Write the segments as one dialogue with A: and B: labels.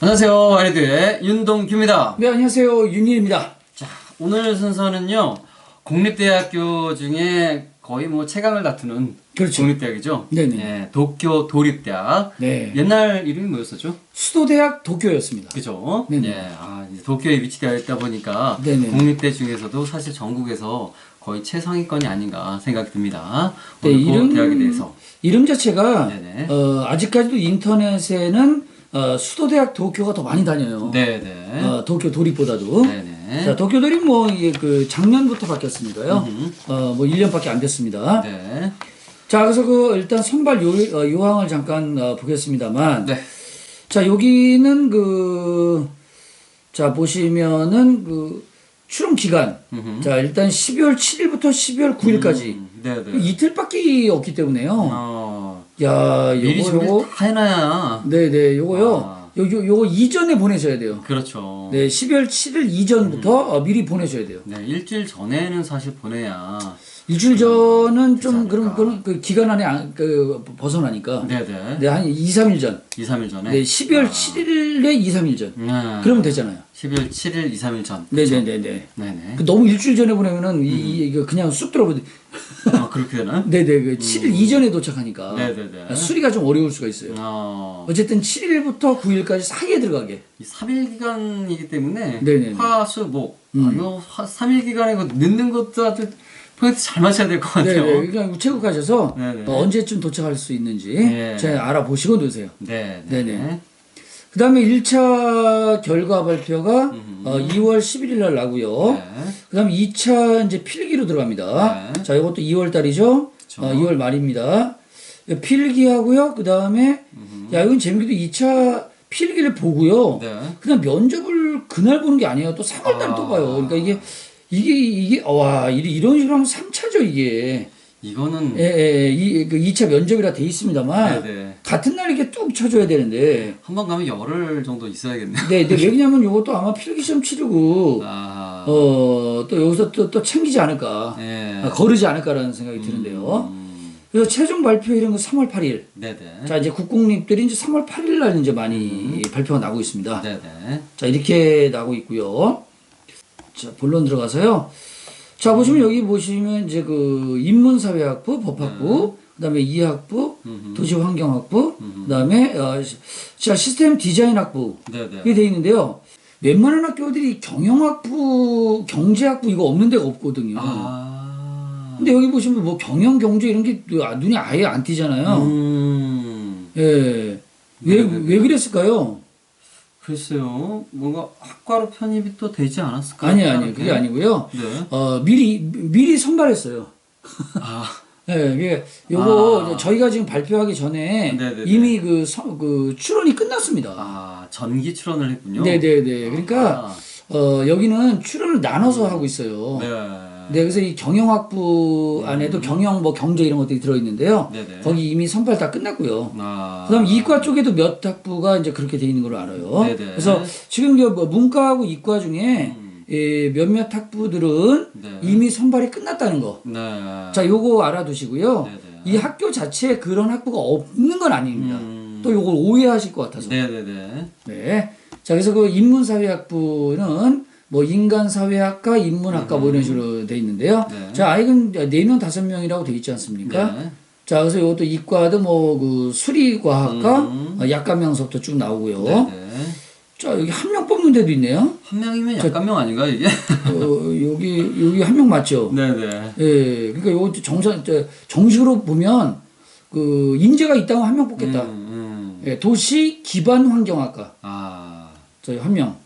A: 안녕하세요. 아이드의 윤동규입니다.
B: 네, 안녕하세요. 윤일입니다.
A: 자, 오늘 순서는요. 공립대학교 중에 거의 뭐 최강을 다투는
B: 그렇죠.
A: 공립대학이죠.
B: 네네.
A: 예, 도쿄 도립대학.
B: 네.
A: 옛날 이름이 뭐였었죠?
B: 수도대학 도쿄였습니다.
A: 그죠?
B: 네네.
A: 예, 아, 도쿄에 위치되어 있다 보니까
B: 네네.
A: 공립대 중에서도 사실 전국에서 거의 최상위권이 아닌가 생각이 듭니다.
B: 네,
A: 그
B: 이름-
A: 대학에 대해서.
B: 이름 자체가
A: 네네.
B: 어, 아직까지도 인터넷에는 어, 수도대학 도쿄가 더 많이 다녀요.
A: 네, 네.
B: 어, 도쿄 도립보다도.
A: 네네.
B: 자, 도쿄 도립 뭐 이게 그 작년부터 바뀌었으니까요. 어, 뭐 1년밖에 안 됐습니다.
A: 네.
B: 자, 그래서 그 일단 선발 요, 어, 요항을 잠깐 어, 보겠습니다만.
A: 네.
B: 자, 여기는 그, 자, 보시면은 그 출원 기간.
A: 음흠.
B: 자, 일단 12월 7일부터 12월 9일까지.
A: 음, 네, 네.
B: 이틀밖에 없기 때문에요.
A: 어,
B: 야, 요거 요거
A: 다 해놔야.
B: 네 네 요거요.
A: 아.
B: 요, 요 요거 이전에 보내셔야 돼요.
A: 그렇죠.
B: 네, 12월 7일 이전부터 어, 미리 보내셔야 돼요.
A: 네, 일주일 전에는 사실 보내야.
B: 일주일 전은 좀
A: 않을까.
B: 그런 그런 그 기간 안에 안, 그 벗어나니까.
A: 네, 네.
B: 네, 한 2, 3일 전.
A: 2, 3일 전에.
B: 네, 12월 7일에 2, 3일 전.
A: 네.
B: 그러면 되잖아요.
A: 12월 7일, 2, 3일 전.
B: 네, 네, 네, 네.
A: 네네.
B: 그 너무 일주일 전에 보내면은 이, 이 이거 그냥 쑥 들어버리.
A: 아, 그렇게 되나?
B: 네, 네. 그 7일 이전에 도착하니까.
A: 네, 네, 네.
B: 수리가 좀 어려울 수가 있어요.
A: 어,
B: 어쨌든 7일부터 9일까지 사이에 들어가게.
A: 이 3일 기간이기 때문에.
B: 네네네.
A: 화, 수, 목.
B: 음.
A: 아, 이거 3일 기간에 늦는 것도 아주 포인트 잘 맞춰야 될것
B: 네,
A: 같아요.
B: 네. 그러니까 우체국 가셔서
A: 네네.
B: 어, 언제쯤 도착할 수 있는지
A: 네.
B: 잘 알아보시고 넣으세요.
A: 네,
B: 네네. 그 다음에 1차 결과 발표가 어, 2월 11일 날 나고요.
A: 네.
B: 그 다음에 2차 이제 필기로 들어갑니다.
A: 네.
B: 자, 이것도 2월 달이죠. 어, 2월 말입니다. 필기하고요. 그 다음에, 야, 이건 재밌게도 2차 필기를 보고요.
A: 네.
B: 그냥 면접을 그날 보는 게 아니에요. 또 3월 달에 또
A: 아.
B: 봐요. 그러니까 이게, 이게, 이게, 와, 이- 이런 식으로 하면 3차죠, 이게.
A: 이거는.
B: 예, 예, 이, 그 2차 면접이라 돼 있습니다만,
A: 네네.
B: 같은 날 이렇게 뚝 쳐줘야 되는데,
A: 한 번 가면 열흘 정도 있어야겠네요.
B: 네, 네, 왜냐면 이것도 아마 필기시험 치르고,
A: 아.
B: 어, 또 여기서 또, 또 챙기지 않을까,
A: 네.
B: 아, 거르지 않을까라는 생각이 드는데요.
A: 음,
B: 그래서 최종 발표 이런 거 3월 8일.
A: 네네.
B: 자, 이제 국공립들이 이제 3월 8일 날 이제 많이 발표가 나고 있습니다.
A: 네네.
B: 자, 이렇게 나고 있고요. 자, 본론 들어가서요. 자, 보시면 여기 보시면 이제 그 인문사회학부, 법학부, 그다음에 이학부, 도시환경학부, 그다음에 어, 시- 자, 시스템 디자인학부
A: 네 네.
B: 이게 돼 있는데요. 웬만한 학교들이 경영학부, 경제학부 이거 없는 데가 없거든요.
A: 아.
B: 근데 여기 보시면 뭐 경영, 경제 이런 게 눈이 아예 안 띄잖아요.
A: 음.
B: 예. 왜, 왜 그랬을까요?
A: 글쎄요. 뭔가 학과로 편입이 또 되지 않았을까요?
B: 아니, 아니, 그게 아니고요.
A: 네.
B: 어, 미리, 미리 선발했어요.
A: 아.
B: 예, 이게, 요거,
A: 아.
B: 저희가 지금 발표하기 전에
A: 네네네.
B: 이미 그, 서- 그, 출원이 끝났습니다.
A: 아, 전기 출원을 했군요.
B: 네 네 네. 그러니까, 어, 여기는 출원을 나눠서 하고 있어요.
A: 아, 네.
B: 네, 그래서 이 경영학부 안에도 경영, 뭐 경제 이런 것들이 들어있는데요.
A: 네네.
B: 거기 이미 선발 다 끝났고요.
A: 아.
B: 그 다음 이과 쪽에도 몇 학부가 이제 그렇게 돼 있는 걸로 알아요.
A: 네네.
B: 그래서 지금 이제 뭐 문과하고 이과 중에
A: 음.
B: 예, 몇몇 학부들은
A: 네.
B: 이미 선발이 끝났다는 거.
A: 네.
B: 자, 요거 알아두시고요.
A: 네네.
B: 이 학교 자체에 그런 학부가 없는 건 아닙니다.
A: 음.
B: 또 요걸 오해하실 것 같아서.
A: 네네네.
B: 네. 자, 그래서 그 인문사회학부는 뭐 인간 사회학과, 인문학과 뭐 이런 식으로 돼 있는데요.
A: 네.
B: 자, 아이는 4명, 5명이라고 돼 있지 않습니까?
A: 네.
B: 자, 그래서 이것도 이과도 뭐 그 수리과학과,
A: 음.
B: 어, 약관명서부터 쭉 나오고요.
A: 네네.
B: 자, 여기 한 명 뽑는 데도 있네요.
A: 한 명이면 약간 명 아닌가 이게?
B: 어, 여기, 여기 한 명 맞죠?
A: 네 네.
B: 예, 그러니까 요것도 정상, 저, 정식으로 보면 그 인재가 있다면 한 명 뽑겠다.
A: 음, 음.
B: 예, 도시 기반 환경학과.
A: 아.
B: 저희 한 명.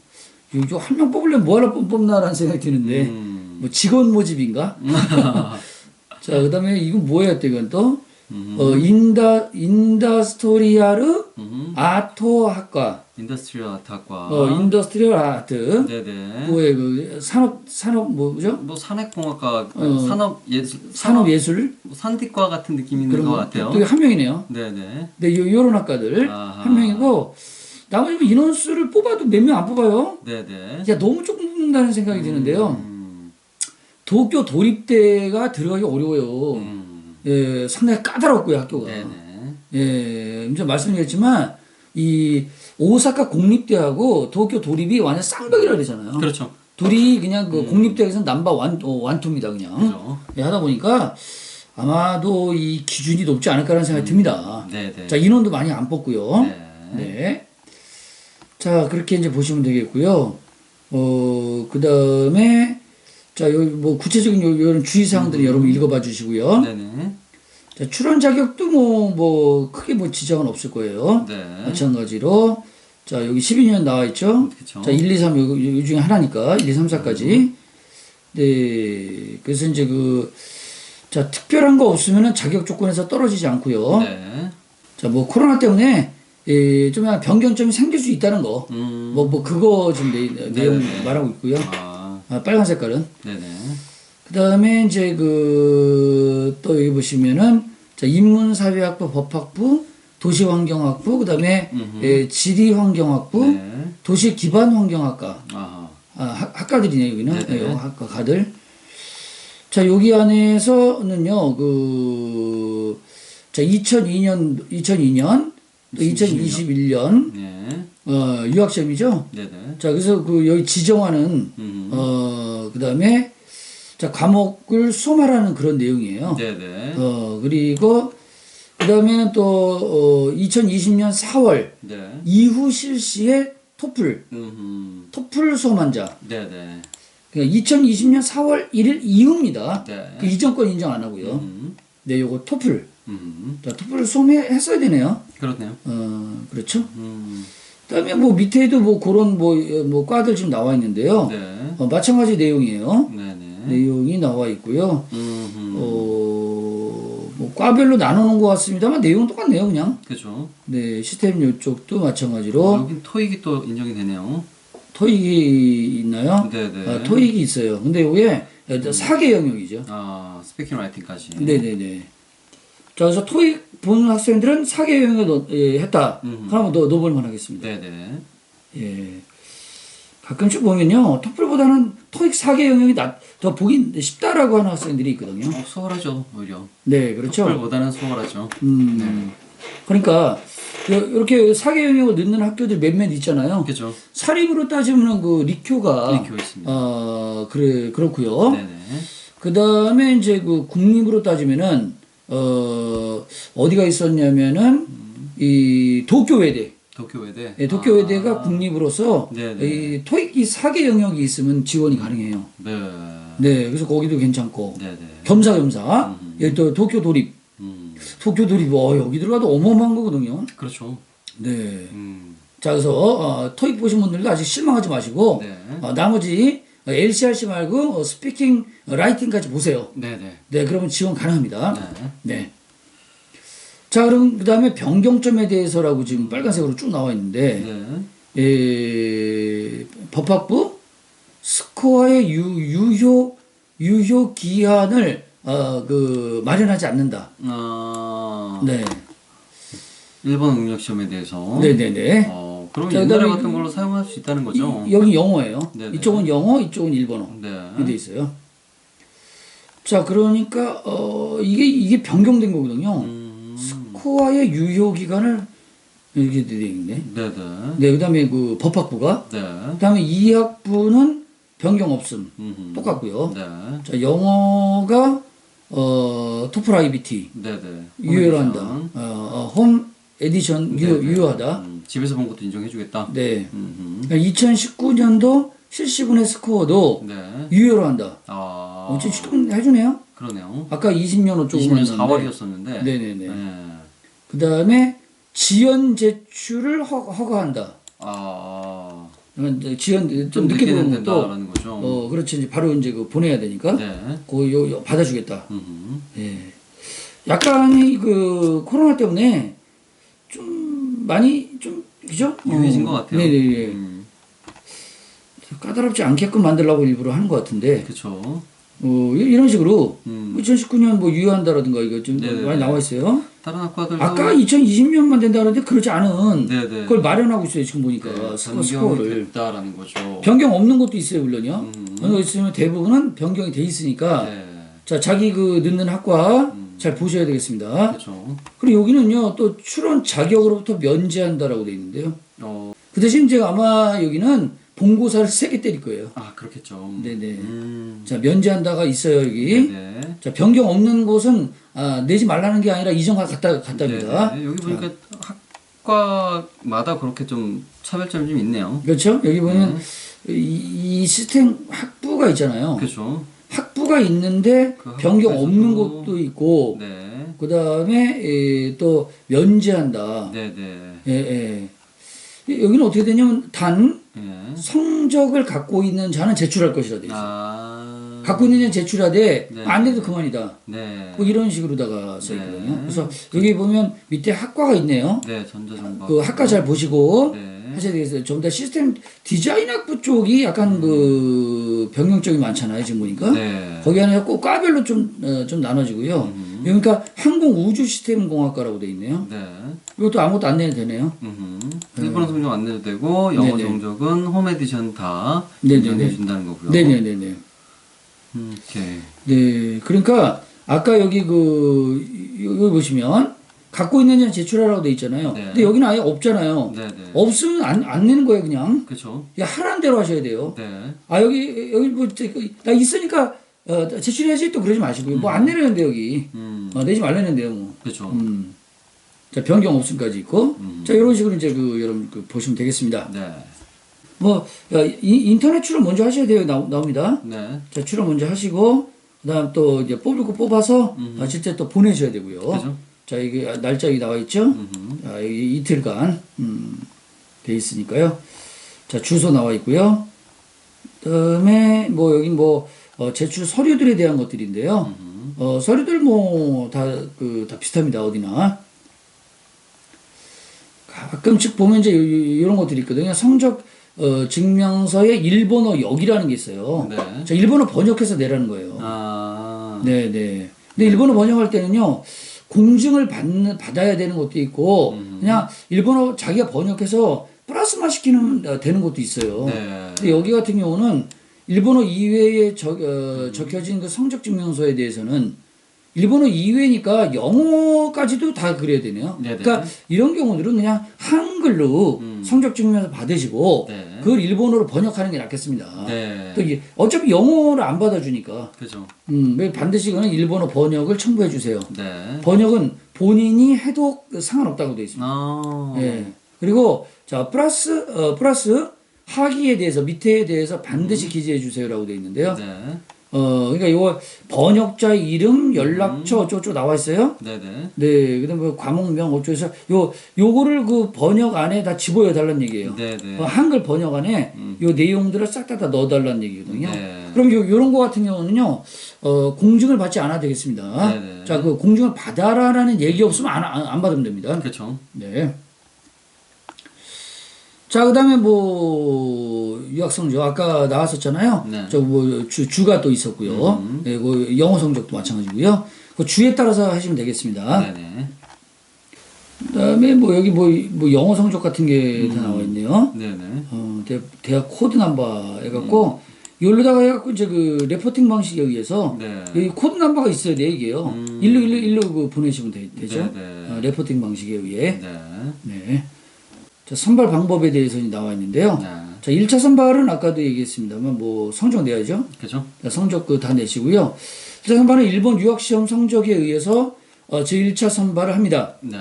B: 이거 한 명 뽑으려면 뭐하러 뽑- 뽑나라는 생각이 드는데,
A: 음.
B: 뭐 직원 모집인가? 자, 그 다음에 이건 뭐였대, 이건 또?
A: 음.
B: 어, 인다, 인다스토리아르
A: 음.
B: 아토 학과.
A: 인더스트리얼 아트 학과.
B: 어, 인더스트리얼 아트.
A: 네네.
B: 뭐에 그 산업, 산업 뭐죠?
A: 뭐 산업공학과,
B: 어.
A: 산업 예술,
B: 산업 예술?
A: 뭐 산디과 같은 느낌이 있는 것
B: 거.
A: 같아요.
B: 또한 명이네요.
A: 네네.
B: 네, 요, 요런 학과들
A: 아하.
B: 한 명이고, 나머지 뭐 인원수를 뽑아도 몇 명 안 뽑아요?
A: 네네.
B: 야, 너무 조금 뽑는다는 생각이 드는데요.
A: 음.
B: 도쿄 도립대가 들어가기 어려워요.
A: 음.
B: 예, 상당히 까다롭고요, 학교가.
A: 네네.
B: 예, 이제 말씀드렸지만, 이 오사카 공립대하고 도쿄 도립이 완전 쌍벽이라 그러잖아요.
A: 그렇죠.
B: 둘이 그냥 그 공립대학에서 남바 완, 어, 완투입니다, 그냥.
A: 그죠.
B: 예, 하다 보니까 아마도 이 기준이 높지 않을까라는 생각이 듭니다.
A: 네, 네.
B: 자, 인원도 많이 안 뽑고요.
A: 네.
B: 네. 자, 그렇게 이제 보시면 되겠고요. 어, 그 다음에, 자, 여기 뭐 구체적인 요, 요런 주의사항들을 여러분 읽어봐 주시고요.
A: 네, 네.
B: 자, 출연 자격도 뭐, 뭐, 크게 뭐 지장은 없을 거예요.
A: 네.
B: 마찬가지로, 자, 여기 12년 나와 있죠?
A: 그쵸.
B: 자, 1, 2, 3, 요, 요 중에 하나니까, 1, 2, 3, 4까지. 네. 그래서 이제 그, 자, 특별한 거 없으면은 자격 조건에서 떨어지지 않고요.
A: 네.
B: 자, 뭐 코로나 때문에 예, 좀 변경점이 생길 수 있다는 거.
A: 음.
B: 뭐, 뭐 그거 지금 내, 내용
A: 네네네.
B: 말하고 있고요.
A: 아,
B: 아, 빨간 색깔은.
A: 네, 네.
B: 그 다음에 이제 그, 또 여기 보시면은, 자, 인문사회학부, 법학부, 도시환경학부, 그 다음에 예, 지리환경학부,
A: 네.
B: 도시기반환경학과.
A: 아하.
B: 아, 학, 학과들이네요, 여기는.
A: 네네.
B: 예, 학과 가들. 자, 여기 안에서는요, 그, 자, 2002년, 2002년, 또 2021년,
A: 네.
B: 어, 유학점이죠.
A: 네, 네.
B: 자, 그래서 그 여기 지정하는,
A: 음.
B: 어, 그 다음에, 자, 과목을 수험하라는 그런 내용이에요.
A: 네, 네.
B: 어, 그리고, 그 다음에는 또, 어, 2020년 4월
A: 네.
B: 이후 실시의 토플,
A: 음.
B: 토플 수험한 자.
A: 네, 네.
B: 그러니까 2020년 4월 1일 이후입니다.
A: 네.
B: 그 이전 건 인정 안 하고요.
A: 음.
B: 네, 요거 토플.
A: 음.
B: 자, 토플을 수험했어야 되네요.
A: 그렇네요.
B: 어, 그렇죠.
A: 음.
B: 그다음에 뭐 밑에도 뭐 그런 뭐, 어, 뭐 과들 지금 나와 있는데요.
A: 네.
B: 어, 마찬가지 내용이에요.
A: 네, 네.
B: 내용이 나와 있고요.
A: 음.
B: 어, 뭐 과별로 나누는 것 같습니다만 내용은 똑같네요, 그냥.
A: 그죠.
B: 네, 시스템 요쪽도 마찬가지로
A: 여긴 토익이 또 인정이 되네요.
B: 토익이 있나요?
A: 네, 네.
B: 아, 토익이 있어요. 근데 이게 사개 영역이죠.
A: 아, 스피킹 라이팅까지.
B: 네네네. 자, 그래서 토익 보는 학생들은 사개 영역에 넣, 예, 했다.
A: 음.
B: 그러면 더 넣어볼 만 하겠습니다.
A: 네, 네.
B: 예. 가끔씩 보면요, 토플보다는 토익 사개 영역이 낫, 더 보기 쉽다라고 하는 학생들이 있거든요.
A: 어, 수월하죠, 오히려.
B: 네, 그렇죠.
A: 토플보다는 수월하죠.
B: 음. 그러니까, 요- 이렇게 사개 영역을 넣는 학교들 몇몇 있잖아요.
A: 그죠.
B: 사립으로 따지면 그 리큐가.
A: 리큐 있습니다.
B: 어, 그래, 그렇고요
A: 네, 네.
B: 그 다음에 이제 그 국립으로 따지면은, 어, 어디가 있었냐면은, 이 도쿄 외대.
A: 도쿄 외대.
B: 예, 도쿄 외대가 국립으로서
A: 네네.
B: 이 토익 이 4개 영역이 있으면 지원이 가능해요.
A: 네.
B: 네, 그래서 거기도 괜찮고.
A: 네, 네.
B: 겸사겸사. 여기 또 도쿄 도립.
A: 음.
B: 도쿄 도립, 어, 여기 들어가도 어마어마한 거거든요.
A: 그렇죠.
B: 네.
A: 음.
B: 자, 그래서, 어, 토익 보신 분들도 아직 실망하지 마시고,
A: 네.
B: 어, 나머지 LCRC 말고 어, 스피킹, 어, 라이팅까지 보세요.
A: 네, 네.
B: 네, 그러면 지원 가능합니다.
A: 네.
B: 네. 자, 그럼 그 다음에 변경점에 대해서라고 지금 빨간색으로 쭉 나와 있는데,
A: 네.
B: 에, 법학부 스코어의 유, 유효, 유효 기한을, 어, 그, 마련하지 않는다.
A: 아.
B: 네.
A: 일본 응력 시험에 대해서.
B: 네네네.
A: 어, 그럼
B: 자,
A: 옛날에
B: 그다음에
A: 같은 걸로 사용할 수 있다는 거죠.
B: 이- 여기 영어예요.
A: 네네.
B: 이쪽은 영어, 이쪽은 일본어.
A: 네.
B: 돼 있어요. 자, 그러니까, 어, 이게, 이게 변경된 거거든요.
A: 음.
B: 스코어의 유효 기간을 이렇게 돼 있네.
A: 네, 네.
B: 네, 그 다음에 그 법학부가,
A: 네.
B: 그 다음에 이 학부는 변경 없음.
A: 음흠.
B: 똑같고요.
A: 네.
B: 자, 영어가, 어, 토플 IBT.
A: 네, 네.
B: 유효로 한다. 어, 어, 홈 에디션 유,
A: 네, 네.
B: 유효하다.
A: 음, 집에서 본 것도 인정해주겠다.
B: 네.
A: 음흠.
B: 2019년도 실시분의 스코어도
A: 네.
B: 유효로 한다.
A: 아.
B: 어, 조금 해주네요.
A: 그러네요.
B: 아까 20년
A: 20년
B: 조금
A: 4월이었었는데.
B: 네네네.
A: 네.
B: 그 다음에 지연 제출을 허, 허가한다.
A: 아.
B: 지연 좀,
A: 좀
B: 늦게 또,
A: 된다라는 거죠.
B: 어, 그렇지. 이제 바로 이제 그 보내야 되니까.
A: 네.
B: 요, 요 받아주겠다.
A: 음흠.
B: 예. 약간이 그 코로나 때문에 좀 많이 좀, 그죠?
A: 유해진
B: 어,
A: 것 같아요.
B: 네네네.
A: 음,
B: 까다롭지 않게끔 만들려고 일부러 하는 것 같은데,
A: 그쵸.
B: 어, 이- 이런 식으로
A: 음.
B: 2019년 뭐 유효한다라든가 이거 좀
A: 네네네.
B: 많이 나와 있어요.
A: 다른 학과들도.
B: 아까 2020년만 된다 그러는데 그렇지 않은
A: 네네.
B: 그걸 마련하고 있어요 지금 보니까
A: 네,
B: 스코, 스코어를
A: 됐다라는 거죠.
B: 변경 없는 것도 있어요 물론요
A: 음.
B: 어느 거 있으면 대부분은 변경이 돼 있으니까
A: 네.
B: 자 자기 그 넣는 학과
A: 음.
B: 잘 보셔야 되겠습니다.
A: 그렇죠.
B: 그리고 여기는요 또 출원 자격으로부터 면제한다라고 돼 있는데요.
A: 어,
B: 그 대신 이제 아마 여기는 본고사를 세게 때릴 거예요.
A: 아 그렇겠죠.
B: 네네.
A: 음,
B: 자 면제한다가 있어요 여기.
A: 네.
B: 자 변경 없는 곳은 아, 내지 말라는 게 아니라 이전과 같다 같답니다.
A: 네, 여기 보니까 학과마다 그렇게 좀 차별점이 좀 있네요.
B: 그렇죠? 여기 보면 이, 이 시스템 학부가 있잖아요.
A: 그렇죠.
B: 학부가 있는데
A: 그
B: 변경 없는 곳도 있고
A: 네.
B: 그 다음에 또 면제한다.
A: 네, 네.
B: 예, 예. 여기는 어떻게 되냐면 단
A: 예.
B: 성적을 갖고 있는 자는 제출할 것이라 돼 있어요.
A: 아.
B: 갖고 있는 자는 제출하되
A: 네.
B: 안 돼도 그만이다.
A: 네.
B: 뭐 이런 식으로다가 써 있거든요.
A: 네.
B: 그래서 여기 보면 밑에 학과가 있네요.
A: 네, 전자정보.
B: 그 학과 잘 보시고
A: 네.
B: 하셔야 되겠어요. 좀더 시스템 디자인 학부 쪽이 약간 그 변경점이 많잖아요. 지금 보니까.
A: 네.
B: 거기 안에 꼭 과별로 좀, 어, 좀 나눠지고요. 그러니까 항공 우주 시스템 공학과라고 돼 있네요.
A: 네.
B: 이것도 아무것도 안 내도 되네요.
A: 음흠. 일본어 성적 안 내도 되고 영어
B: 네네.
A: 성적은 홈 에디션 다
B: 네네네.
A: 인정해 준다는 거고요.
B: 네네네네.
A: 음, 오케이.
B: 네. 그러니까 아까 여기 그, 여기 보시면 갖고 있는 자는 제출하라고 돼 있잖아요.
A: 네.
B: 근데 여기는 아예 없잖아요.
A: 네, 네.
B: 없으면 안, 안 내는 거예요, 그냥.
A: 그렇죠.
B: 야, 하라는 대로 하셔야 돼요.
A: 네.
B: 아, 여기, 여기 뭐, 저, 그, 나 있으니까, 어, 제출해야지 또 그러지 마시고요. 뭐 안 내려는데, 여기.
A: 음.
B: 어, 내지 말라는데요, 뭐.
A: 그렇죠.
B: 음. 자, 변경 없음까지 있고.
A: 음.
B: 자, 이런 식으로 이제 그, 여러분, 그, 보시면 되겠습니다.
A: 네.
B: 뭐, 야, 이, 인터넷 출원 먼저 하셔야 돼요. 나, 나옵니다.
A: 네.
B: 자, 출원 먼저 하시고, 그 다음 또 이제 뽑을 거 뽑아서, 아, 실제 또 보내셔야 되고요.
A: 그죠?
B: 자, 이게 날짜 여기 나와 있죠?
A: 음흠.
B: 자, 여기 이틀간, 음, 돼 있으니까요. 자, 주소 나와 있고요. 그 다음에, 뭐, 여기 뭐, 어, 제출 서류들에 대한 것들인데요. 어, 서류들 뭐, 다, 그, 다 비슷합니다. 어디나. 가끔씩 보면 이제 요- 런 것들이 있거든요. 성적, 어, 증명서에 일본어 역이라는 게 있어요.
A: 네.
B: 자, 일본어 번역해서 내라는 거예요.
A: 아.
B: 네, 네. 근데 일본어 번역할 때는요, 공증을 받는, 받아야 되는 것도 있고, 그냥 일본어 자기가 번역해서 플러스만 시키면 어, 되는 것도 있어요.
A: 네.
B: 근데 여기 같은 경우는 일본어 이외에 적, 어, 적혀진 그 성적 증명서에 대해서는 일본어 이외니까 영어까지도 다 그려야 되네요.
A: 네네.
B: 그러니까 이런 경우들은 그냥 한글로 성적 증명서 받으시고
A: 네.
B: 그걸 일본어로 번역하는 게 낫겠습니다.
A: 네.
B: 또 이게 어차피 영어를 안 받아주니까
A: 그죠.
B: 음, 왜 반드시 그는 일본어 번역을 첨부해 주세요.
A: 네.
B: 번역은 본인이 해도 상관없다고 되어 있습니다.
A: 아.
B: 예. 그리고 자 플러스 어, 플러스 하기에 대해서 밑에에 대해서 반드시 기재해 주세요라고 되어 있는데요.
A: 네.
B: 어 그러니까 이거 번역자 이름, 연락처 어쩌고 나와 있어요.
A: 네, 네.
B: 네, 그다음에 뭐 과목명 어쩌고해서 요 요거를 그 번역 안에 다 집어여 달라는 얘기예요.
A: 네, 네.
B: 어, 한글 번역 안에 요 내용들을 싹 다 다 넣어 달라는 얘기거든요.
A: 네.
B: 그럼 요, 요런 거 같은 경우는요, 어, 공증을 받지 않아도 되겠습니다.
A: 네네.
B: 자, 그 공증을 받아라라는 얘기 없으면 안, 안, 안 받으면 됩니다.
A: 그렇죠.
B: 네. 자, 그 다음에 뭐, 유학 성적, 아까 나왔었잖아요.
A: 네.
B: 저 뭐, 주, 주가 또 있었고요. 네, 그 영어 성적도 마찬가지고요. 그 주에 따라서 하시면 되겠습니다.
A: 네, 네.
B: 그 다음에 뭐, 여기 뭐, 뭐 영어 성적 같은 게다 나와 있네요.
A: 네, 네.
B: 어, 대, 대학 코드 넘버 해갖고, 여기로다가 해갖고 이제 그 레포팅 방식에 의해서
A: 네.
B: 여기 코드 넘버가 있어야 돼, 이게요. 일로, 일로, 일로 그 보내시면 되, 죠
A: 네, 네.
B: 어, 레포팅 방식에 의해.
A: 네.
B: 네. 자, 선발 방법에 대해서 나와 있는데요.
A: 네.
B: 자, 1차 선발은 아까도 얘기했습니다만, 뭐, 성적 내야죠.
A: 그죠?
B: 자, 성적 그 다 내시고요. 1차 선발은 일본 유학 시험 성적에 의해서, 어, 제 1차 선발을 합니다.
A: 네.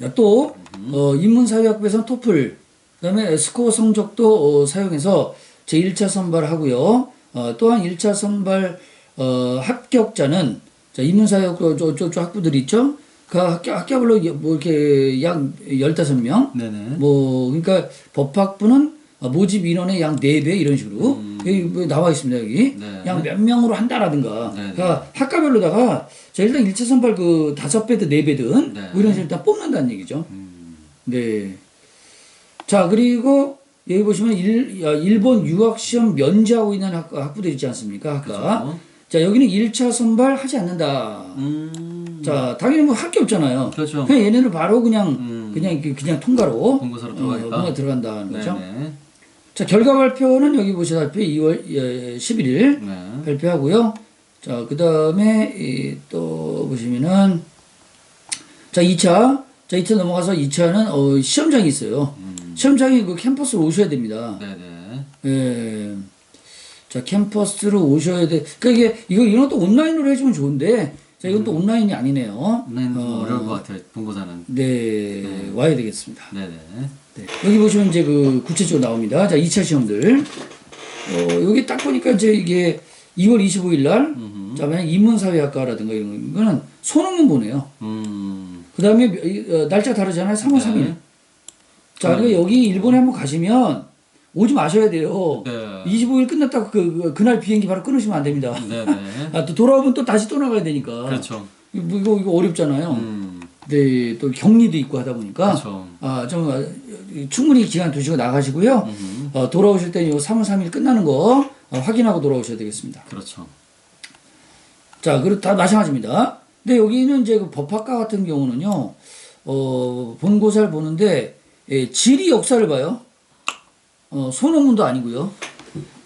B: 자, 또, 어, 인문사회학부에서는 토플, 그 다음에 스코어 성적도 어, 사용해서 제 1차 선발을 하고요. 어, 또한 1차 선발 어, 합격자는 자, 인문사회학부 저, 저, 저 학부들 있죠? 그 학교, 학교별로 뭐 이렇게 약 15명?
A: 네, 네.
B: 뭐, 그러니까 법학부는 어, 모집 인원의 약 4배 이런 식으로 여기 뭐 나와 있습니다, 여기.
A: 네.
B: 약몇 명으로 한다라든가.
A: 네, 네.
B: 그러니까 학과별로다가 자, 일단 1차 선발 그 다섯 배든 네 배든
A: 네.
B: 뭐 이런 식으로 일단 뽑는다는 얘기죠. 네. 자, 그리고 여기 보시면 일, 야, 일본 유학 시험 면제하고 있는 학, 학부들 있지 않습니까? 학과.
A: 그죠.
B: 자, 여기는 1차 선발 하지 않는다.
A: 음.
B: 자, 당연히 뭐 할 게 없잖아요.
A: 그렇죠.
B: 그냥 얘네를 바로 그냥
A: 음.
B: 그냥 그- 그냥 통과로
A: 본고사로
B: 어,
A: 들어가겠다.
B: 뭔가 들어간다는
A: 네,
B: 거죠.
A: 네.
B: 자, 결과 발표는 여기 보시다시피 2월 11일
A: 네.
B: 발표하고요. 자, 그 다음에 또 보시면은 자, 2차. 자, 2차 넘어가서 2차는 어, 시험장이 있어요. 시험장이 그 캠퍼스로 오셔야 됩니다.
A: 네네.
B: 예. 자, 캠퍼스로 오셔야 돼. 그러니까 이게, 이거, 이런 것도 온라인으로 해주면 좋은데, 자, 이건 또 온라인이 아니네요.
A: 온라인 좀
B: 어,
A: 어려울 것 같아요. 본고사는.
B: 네, 와야 되겠습니다.
A: 네네.
B: 네. 여기 보시면 이제 그 구체적으로 나옵니다. 자, 2차 시험들. 어, 여기 딱 보니까 이제 이게 2월 25일 날, 자, 만약 인문사회학과라든가 이런 거는 소논문 보내요.
A: 음.
B: 그 다음에 어, 날짜 다르잖아요. 3월 3일. 자, 그러니까 여기 일본에 한번 가시면 오지 마셔야 돼요.
A: 네.
B: 25일 끝났다고 그, 그, 그 날 비행기 바로 끊으시면 안 됩니다.
A: 네 네.
B: 아, 또 돌아오면 또 다시 또 나가야 되니까.
A: 그렇죠.
B: 이거, 이거, 이거 어렵잖아요.
A: 음.
B: 네, 또 격리도 있고 하다 보니까.
A: 그렇죠.
B: 아, 좀 어, 충분히 기간 두시고 나가시고요.
A: 음.
B: 어, 돌아오실 때는 요 3월 3일 끝나는 거 어, 확인하고 돌아오셔야 되겠습니다.
A: 그렇죠.
B: 자, 그리고 다 마찬가지입니다. 근데 여기는 이제 그 법학과 같은 경우는요, 어, 본고사를 보는데, 예, 지리 역사를 봐요. 어, 소논문도 아니고요.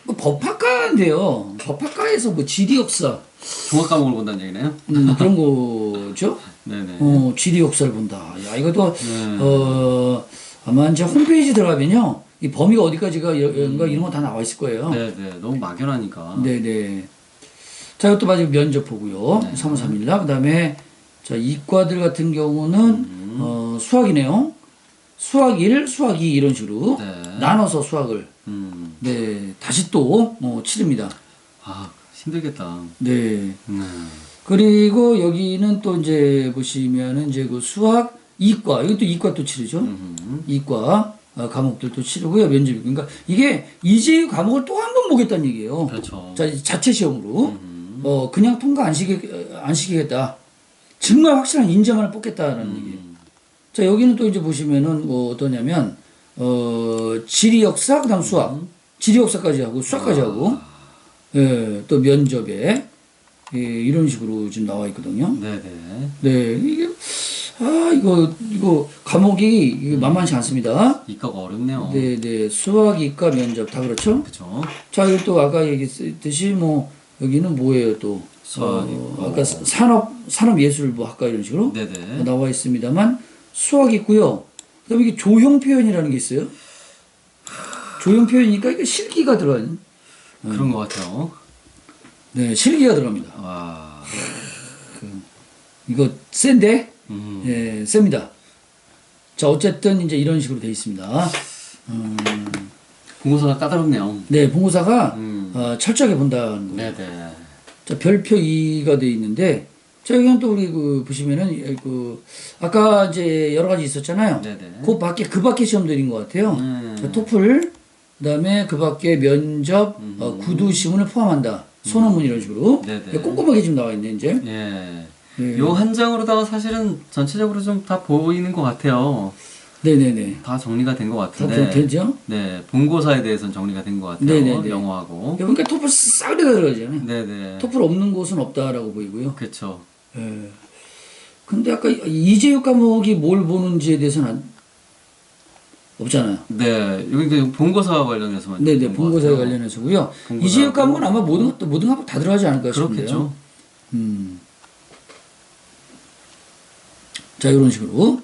B: 뭐 법학과인데요. 법학과에서 뭐 지리 역사,
A: 종합 과목을 본다는 얘기네요.
B: 음, 그런 거죠.
A: 네네.
B: 어, 지리 역사를 본다. 야, 이것도,
A: 네.
B: 어, 아마 이제 홈페이지 들어가면요, 이 범위가 어디까지가 이런가 이런 거 다 나와 있을 거예요.
A: 네네. 너무 막연하니까.
B: 네네. 자, 이것도 마지막 면접 보고요.
A: 네.
B: 3월 3일 날. 그 다음에, 자, 이과들 같은 경우는,
A: 음.
B: 어, 수학이네요. 수학 1, 수학 2 이런 식으로
A: 네.
B: 나눠서 수학을,
A: 음.
B: 네, 다시 또, 어, 치릅니다.
A: 아 힘들겠다.
B: 네.
A: 네.
B: 그리고 여기는 또 이제 보시면은 이제 그 수학 이과, 이것도 이과 또 치르죠.
A: 음.
B: 이과 어, 과목들도 치르고요. 면접이. 그러니까 이게 이제 과목을 또 한 번 보겠다는 얘기예요.
A: 그렇죠.
B: 자, 자체 시험으로.
A: 음.
B: 어, 그냥 통과 안 시키, 안 시키겠다. 정말 확실한 인재만을 뽑겠다라는 얘기예요.
A: 음.
B: 자, 여기는 또 이제 보시면은 뭐 어떠냐면, 어, 지리 역사, 그 다음 수학. 지리 역사까지 하고, 수학까지 하고, 예, 또 면접에, 예, 이런 식으로 지금 나와 있거든요.
A: 네네.
B: 네, 이게, 아, 이거, 이거, 과목이 이게 만만치 않습니다.
A: 이과가 어렵네요.
B: 네, 네, 수학, 이과, 면접 다 그렇죠?
A: 그렇죠.
B: 자, 이거 또 아까 얘기했듯이 뭐, 여기는 뭐예요, 또.
A: 수학,
B: 어, 아까 산업, 산업예술부 학과 이런 식으로
A: 네네.
B: 나와 있습니다만, 수학 있고요. 그 다음에 이게 조형 표현이라는 게 있어요. 조형 표현이니까 이게 실기가 들어가는.
A: 그런 것 같아요.
B: 네, 실기가 들어갑니다.
A: 와.
B: 이거 센데?
A: 음.
B: 예, 셉니다. 자, 어쨌든 이제 이런 식으로 돼 있습니다.
A: 공고사가 까다롭네요.
B: 네, 본고사가
A: 음.
B: 어, 철저하게 본다는 거예요.
A: 네네.
B: 자, 별표 2가 돼 있는데, 또 우리 그, 보시면은, 그, 아까 이제 여러 가지 있었잖아요.
A: 네네.
B: 그 밖에, 그 밖에 시험들인 것 같아요.
A: 음.
B: 자, 토플, 그 다음에 그 밖에 면접, 어, 구두 시문을 포함한다. 소논문 이런 식으로.
A: 네네.
B: 꼼꼼하게 지금 나와 있네, 이제.
A: 예.
B: 네.
A: 요한 장으로다가 사실은 전체적으로 좀 다 보이는 것 같아요.
B: 네네네.
A: 다 정리가
B: 된것다
A: 같은데.
B: 되죠?
A: 네. 본고사에 대해서는 정리가 된 것 같아요.
B: 네네네.
A: 영어하고.
B: 그러니까 토플 싸그리가 들어가잖아요.
A: 네네.
B: 토플 없는 곳은 없다라고 보이고요.
A: 그렇죠.
B: 예. 근데 아까 이재육 과목이 뭘 보는지에 대해서는 안- 없잖아요.
A: 네. 여기 그 본고사와 관련해서만.
B: 네네,
A: 본것
B: 본고사에. 관련해서고요.
A: 본고사
B: 과목은
A: 하고.
B: 아마 모든 것 모든 과목 다 들어가지 않을까 싶은데요.
A: 그렇겠죠.
B: 음. 자, 이런 식으로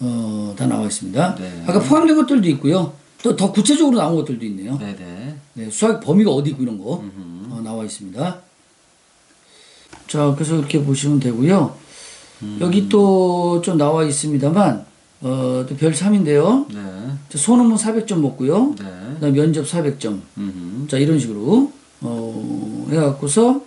B: 어, 다 나와 있습니다.
A: 네.
B: 아까 포함된 것들도 있고요. 또 더 구체적으로 나온 것들도 있네요.
A: 네네.
B: 네, 수학 범위가 어디 있고 이런 거. 어, 나와 있습니다. 자, 그래서 이렇게 보시면 되고요.
A: 음.
B: 여기 또 좀 나와 있습니다만 어, 또별 3인데요.
A: 네.
B: 소논문 400점 먹고요.
A: 네.
B: 면접 400점.
A: 음흠.
B: 자, 이런 식으로 어, 해 갖고서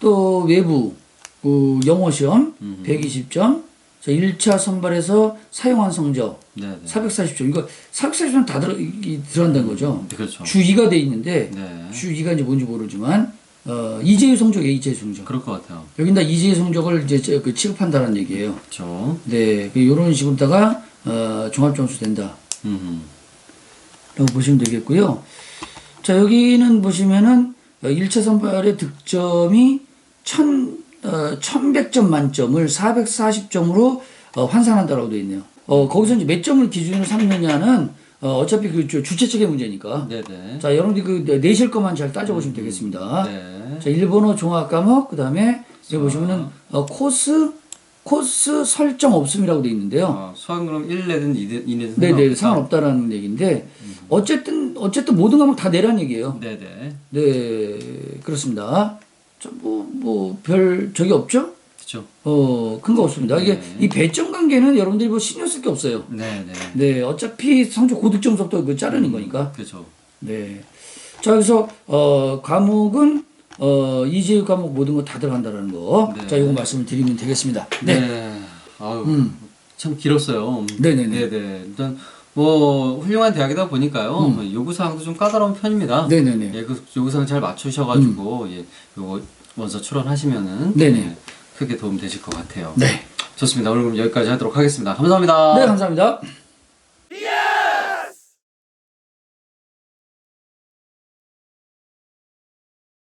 B: 또 외부 그 영어 시험
A: 음.
B: 120점. 자, 1차 선발에서 사용한 성적
A: 네네.
B: 440점. 이거 440점 다 들어 이, 들어간다는 거죠.
A: 네, 그렇죠.
B: 주 2가 돼 있는데
A: 네.
B: 주 2가 이제 뭔지 모르지만 어, 이재유 성적이에요, 이재유 성적.
A: 그럴 것 같아요.
B: 여기다 이재유 성적을 이제 저- 그 취급한다는 얘기예요.
A: 그렇죠.
B: 네, 그 이런 식으로다가 어, 종합 점수 된다.
A: 음흠.
B: 라고 보시면 되겠고요. 자, 여기는 보시면은 1차 선발의 득점이 1000, 어, 1100점 만점을 440점으로 어, 환산한다라고 되어 있네요. 어, 거기서 이제 몇 점을 기준으로 삼느냐는 어, 어차피 그 주- 주최 측의 문제니까.
A: 네네.
B: 자, 여러분들이 그 내실 것만 잘 따져보시면 되겠습니다.
A: 네. 네.
B: 자, 일본어 종합 과목 그 다음에 여기 보시면은 어, 코스 코스 설정 없음이라고 돼 있는데요.
A: 어, 수학은 그럼 1 내든 2 내든
B: 네네 상관없다라는 얘기인데 어쨌든 어쨌든 모든 과목 다 내란 얘기예요.
A: 네네.
B: 네 그렇습니다. 뭐뭐 별 적이 없죠?
A: 그렇죠.
B: 어 큰 거 없습니다. 이게
A: 네.
B: 이 배점 관계는 여러분들이 뭐 신경 쓸 게 없어요.
A: 네 네.
B: 네 어차피 성적 고득 점수도 그 자르는 거니까.
A: 그렇죠.
B: 네. 자 그래서 어 과목은 어 이제 과목 모든 거 다 들어간다라는 거.
A: 네.
B: 자 이거 말씀을 드리면 되겠습니다.
A: 네.
B: 네.
A: 아유,
B: 음.
A: 참 길었어요.
B: 네네네.
A: 네네. 일단 뭐 훌륭한 대학이다 보니까요. 요구 사항도 좀 까다로운 편입니다.
B: 음. 네네네.
A: 예, 그 요구 사항 잘 맞추셔가지고 예, 요거 원서 출원하시면은
B: 네네.
A: 예, 크게 도움 되실 것 같아요.
B: 네.
A: 좋습니다. 오늘 그럼 여기까지 하도록 하겠습니다. 감사합니다.
B: 네 감사합니다.